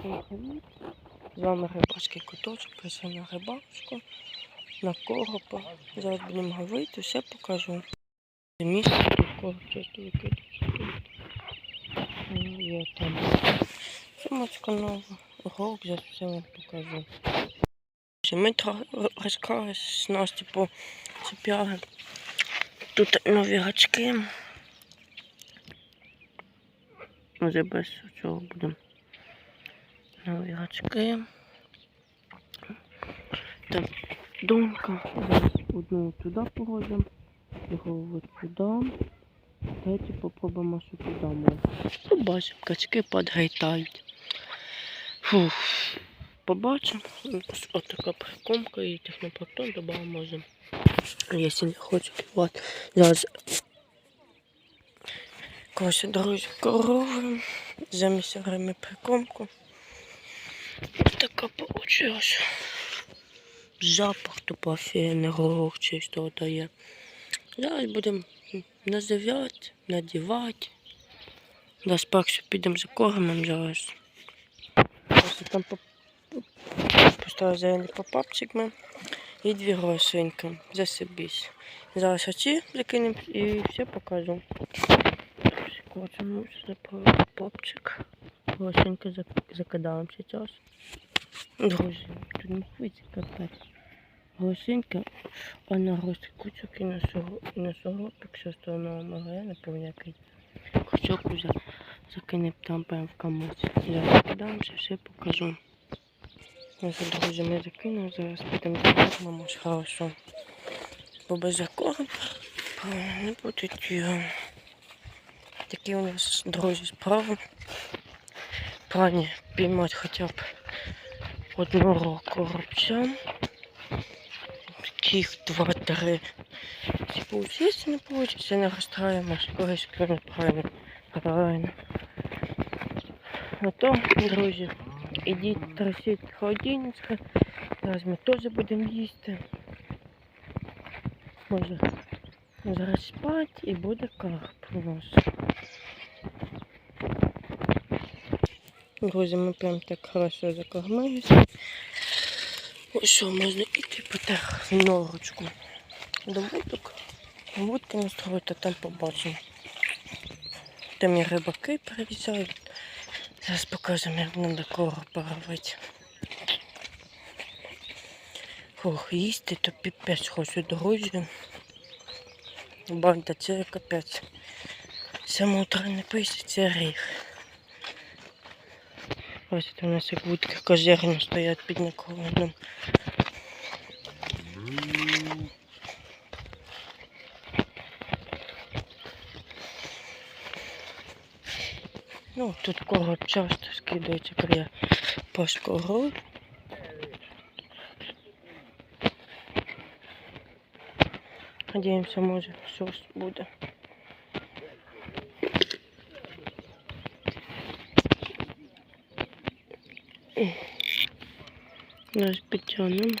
З вами рибацький куточок, прийшов на рибачку, на коропа. Зараз будемо говорити, все покажу. Місце тут тут. Ну, Є там сумочка нова, голк, зараз все вам покажу. Ми розкрали з Насті по цепяги. Тут нові гачки. Може без цього будемо. Нові гачки. Там донька. Одну туди погодимо, другу туди. Третю попробуємо, що туди може. Побачимо, качки підгайтають. Фух. Побачимо. Ось така прикомка і техноплатон додамо можемо. Якщо не хочу купувати. Зараз Коротше, друзі, корови. Замість грами прикомку. Така получилась. Запах тупо офігенний чистого дає. Зараз будемо називати, надівати. Да, спершу підемо за кормом зараз. Просто там по... поставив зелений попапчик ми і дві грошинки. Засибісь. Зараз очі закинемо і все покажу. Хочемо запалити попчик. Грошеньки зак- закидаємо зараз. Друзі, тут не хвиться капець. Грошенька, а на гроші кучок і на сого, і на согопик, що стороного мага, я не пам'ятаю який. Кучок уже закинемо там прямо в камусь. Зараз закидаємося, все покажу. Що, друзі, ми закинули, зараз підемо закормимо, ж хорошо. Бо без закорму не будуть його. Такі у нас, друзі, справи. Плані піймати хоча б одного коробця. Таких два-три. Типу, якщо не вийде, не розстраємося, когось клюне правильно. Правильно. А то, друзі, ідіть трусіть холодильничка. Зараз ми теж будемо їсти. Може, зараз спати і буде карп у нас. Друзі, ми прям так хорошо закормилися. Ось що, можна йти по норочку. До вудок. Вудки настроїти, там побачимо. Там і рибаки перевізають. Зараз покажемо, як треба коропа робити. Фух, їсти то піпець хочу, друзі. Банда, це капець. Саме утро не пише, це ріг. Тут у нас як вудки козирно стоять під наколодом. Ну, тут короб часто скидається при пошкору. Надіємося, може, щось буде. Зараз підтягнемо.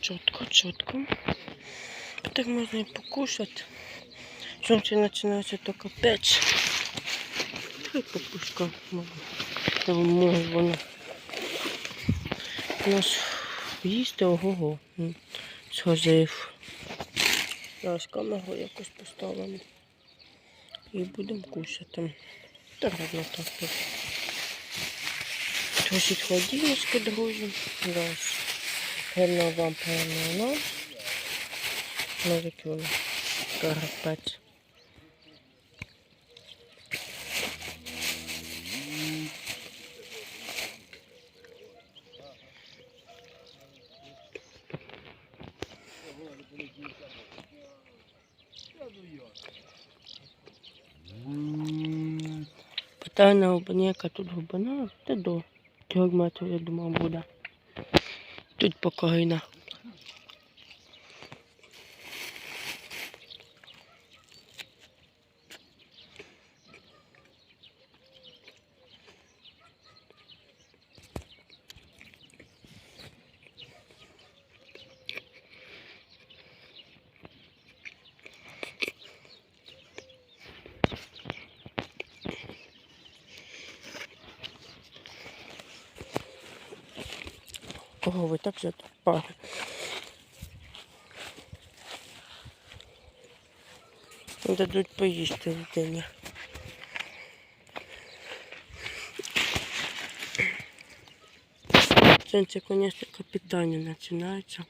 Чітко, чітко. Так можна і покушати. Сонце починається тільки печь. Хай папушка там. У нас їсти ого-го. Схозив. Зараз камеру якось поставимо. І будемо кушати. Та гарно так тут. Трусить холодильнички, друзі. Раз. Гарно вам певно нам. Навіть кіло. Карпець. Питаю на глибині, яка тут глибина, та до трьох метрів, я думаю, буде. Тут покойна. Корови так затопали. Дадуть поїсти людині. Сонце, конечно, капітання починається.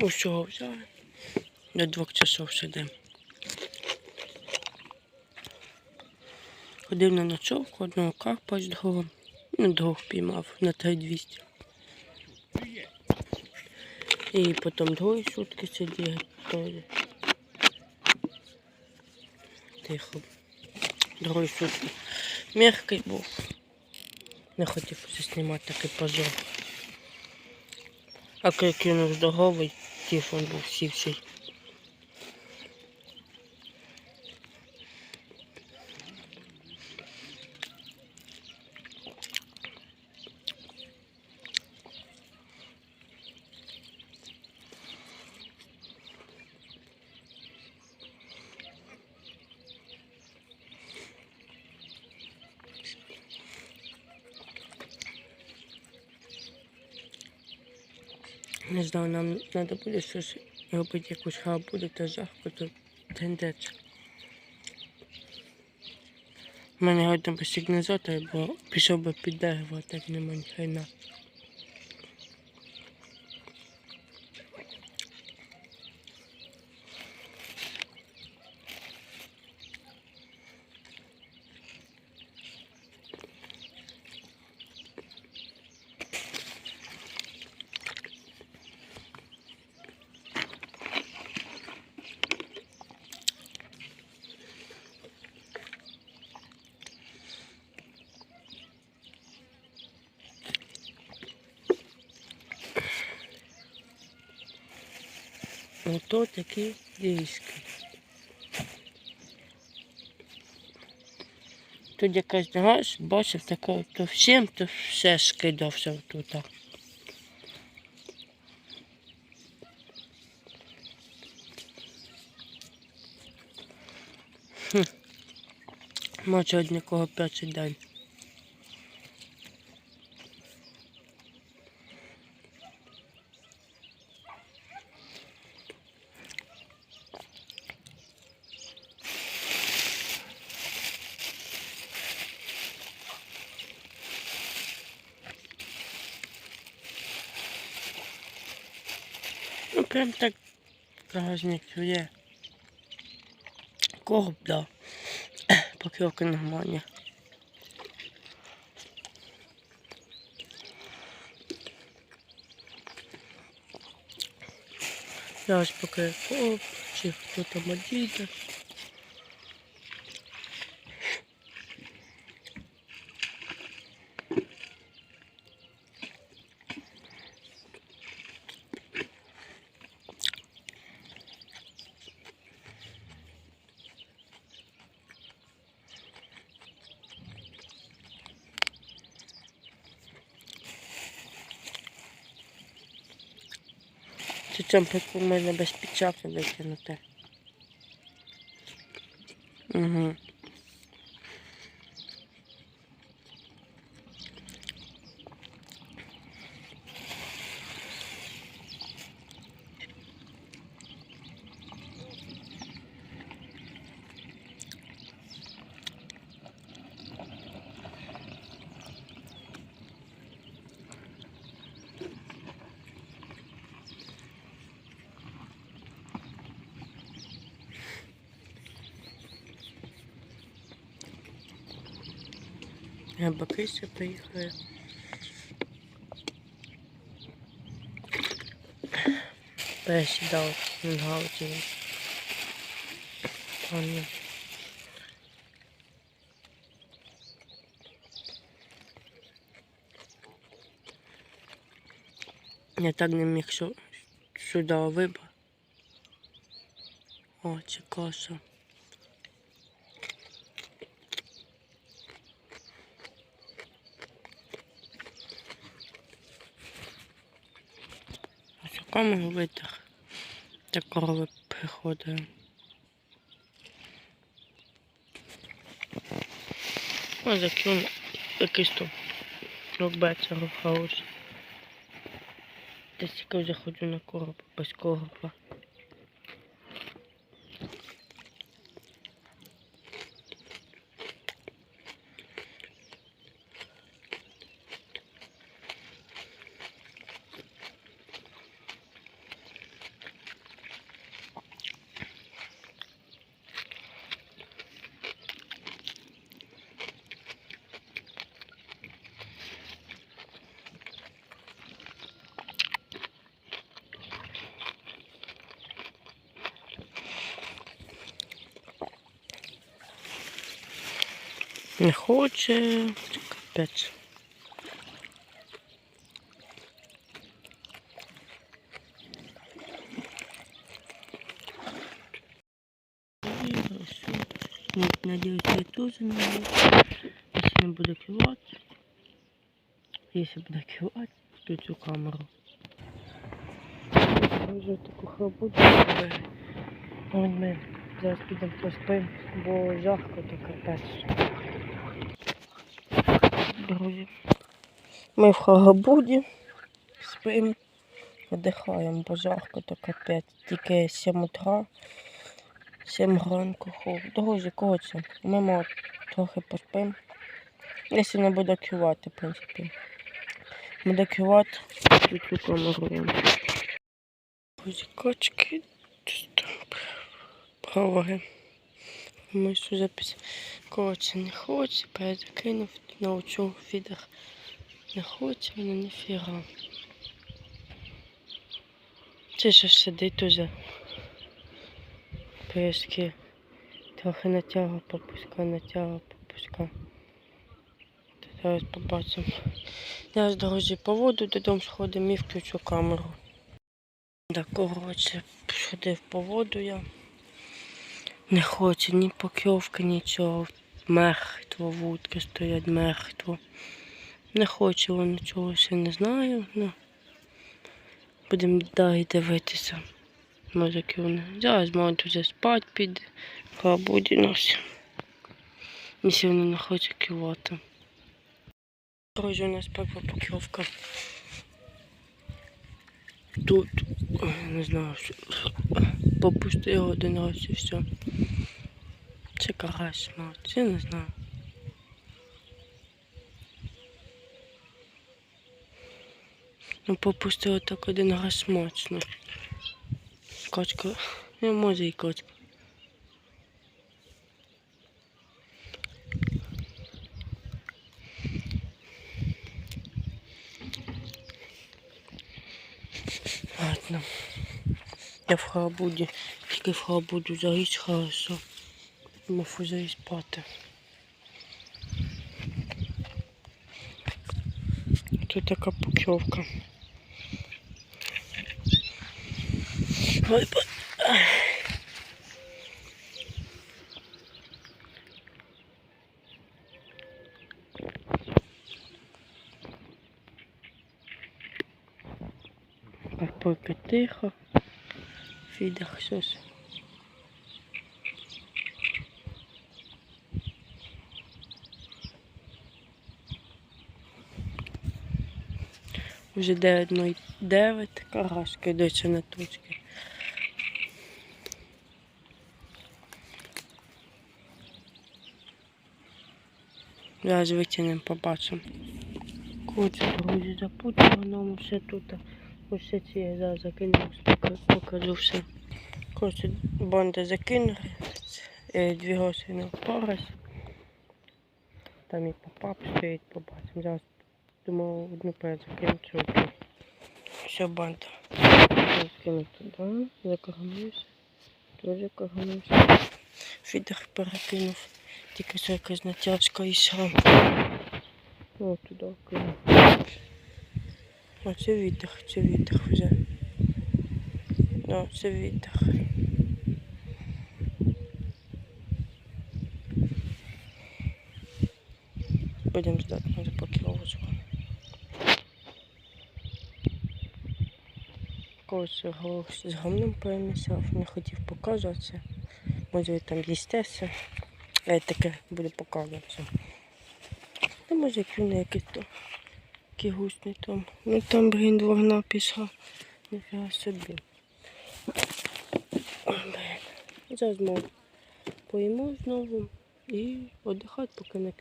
Усього взяли. До двох часов сидимо. Ходив на ночовку, одного карпа з другого. Ну, двох піймав на 3200. І потім двоє сутки сидів. Тихо. Другої сутки. Мягкий був. Не хотів знімати такий позор. А коли кинув здоровий, тіфон був сівший. Не знаю, нам треба буде щось робити, якусь хабуду та жахку, то тендець. У мене один би сигналізатор, бо пішов би під дерево, так нема ні хрена. Ото такі диски. Тут якась раз бачив таке, то всім, то все скидався тут. Може од нікого перший день. Прям так праздник є. Короб, да. Покривки нормальні. Зараз поки короб, чи хто там одійде. Чи цьому у мене без печатки викинути. Угу. Рибаки ще приїхали. Пересідав на гауті. Пані. Я так не міг сю- сюди вибрати. О, це каша. А що камеру витяг? Та корови приходить. Ось закинув якийсь то рубець рухаус. Десь стільки вже ходжу на короб, без короба. Не хоче. Капець. І. Надіюсь, я теж не буду. Якщо не буде кивати. Якщо буде кивати, то цю камеру. Вже таку. От ми зараз підемо поспимо, бо жарко то капець. Друзі. Ми в Хагабуді спимо, видихаємо, бо жарко то капець. Тільки 7 утра, 7 ранку хов. Друзі, кого це? Ми мало трохи поспимо. Якщо не буде кювати, в принципі. Буде кювати, цю камеру. Друзі, качки. Щось що запис. Коротше, не хоче, перезакинув, научу фідер. Не хоче, воно ніфіга. Це ще сидить уже. Писки. Трохи натяга, попуска, натяга, попуска. Зараз побачимо. Зараз, друзі, по воду додому сходимо і включу камеру. Так, коротше, сходив по воду я. Не хоче ні покльовки, нічого. Мертво, вудки стоять мертво. Не хоче воно нічого ще не знаю. Ну. Будемо далі дивитися. Може, вони. Зараз можуть вже спати піде. Хабуді нас. Якщо вони не хоче кивати. Друзі, у нас перша покльовка. Тут, не знаю, що. Попустив один раз і все. Це карась, мабуть, я не знаю. Ну, попустила так один раз смачно. Качка, не може і качка. Я в Харабуді. Тільки в Харабуду залізь хорошо. Можу залізь спати. Тут така пукльовка. Ой, поки тихо. Фідер щось. Вже 9.09, карашки йдеться на точки. Зараз витягнемо, побачимо. Коротше, друзі, запутано все тут. Ось це ці я зараз закину, покажу все. Коротше, бонди закинули, е, дві гості парась. Там і попап стоїть, побачимо. Зараз думав одну перед закину цю. Все, банда. Закину туди, закормився. Теж закормився. Фідер перекинув. Тільки що якась натяжка і сам. О, туди кинув. О, це вітер, це вітер вже. О, це вітер. Будемо ждати на запаковочку. когось його з гамном перемісяв, не хотів показуватися. Може там їстеся. Я таке буду показуватися. Та може клюне якийсь то який гусний там. Ну там, блін, дворна пішла. Ніфіга собі. Зараз ми поїмо знову і віддихати, поки не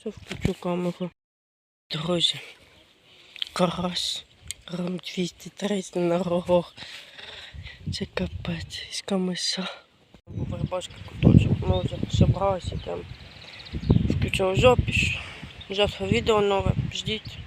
що включу камеру. Друзі, карась. Грам 230 на рогох. Це капець, із камиса. Був рибачка куточок, ми вже зібралися там. Включив запись. Завтра відео нове, ждіть.